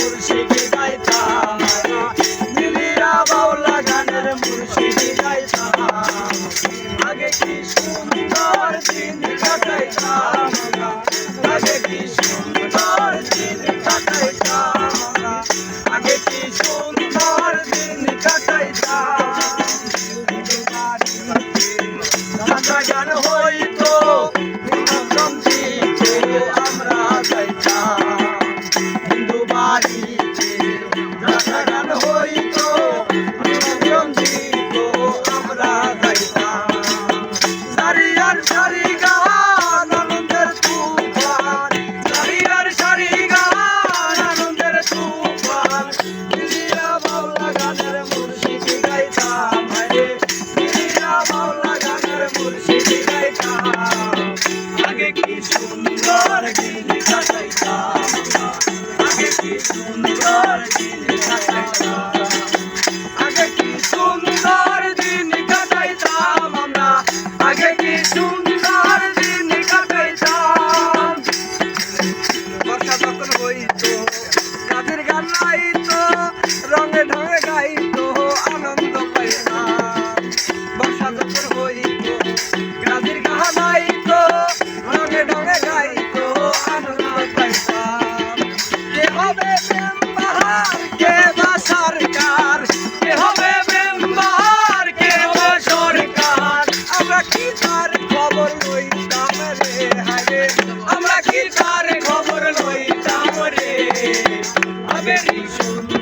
মুর্শিদি গাইতাম মিলিয়া বাউলা গানের মুর্শিদি গাইতাম আগে কি সুন্দর দিন কাটাইতাম। আগে কি সুন্দর দিন কাটাইতাম। আগে কি সুন্দর দিন কাটাইতাম গান হইতো সুন্দর দিন কাটাইতাম আগে কি সুন্দর দিন কাটাইতাম আগে কি সুন্দর দিন কাটাইতাম আমরা আগে কি সুন্দর দিন কাটাইতাম বর্ষা যখন হইতো গাছের গান cabeça.